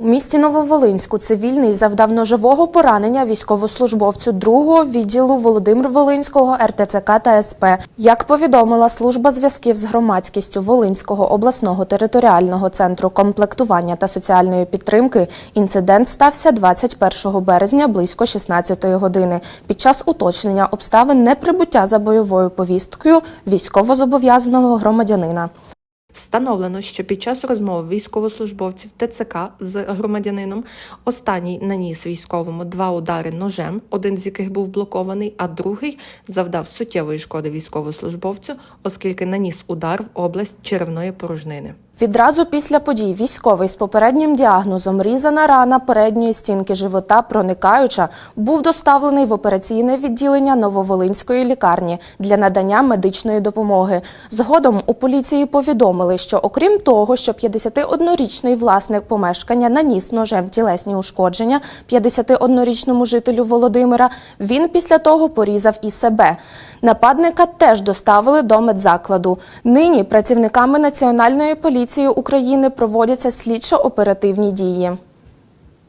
У місті Нововолинську цивільний завдав ножового поранення військовослужбовцю другого відділу Володимир Волинського РТЦК та СП. Як повідомила служба зв'язків з громадськістю Волинського обласного територіального центру комплектування та соціальної підтримки, інцидент стався 21 березня близько 16 години під час уточнення обставин неприбуття за бойовою повісткою військовозобов'язаного громадянина. Встановлено, що під час розмов військовослужбовців ТЦК з громадянином останній наніс військовому два удари ножем, один з яких був блокований, а другий завдав суттєвої шкоди військовослужбовцю, оскільки наніс удар в область черевної порожнини. Відразу після подій військовий з попереднім діагнозом різана рана передньої стінки живота проникаюча був доставлений в операційне відділення Нововолинської лікарні для надання медичної допомоги. Згодом у поліції повідомили, що окрім того, що 51-річний власник помешкання наніс ножем тілесні ушкодження 51-річному жителю Володимира, він після того порізав і себе. Нападника теж доставили до медзакладу. Нині працівниками Національної поліції України проводяться слідчо-оперативні дії.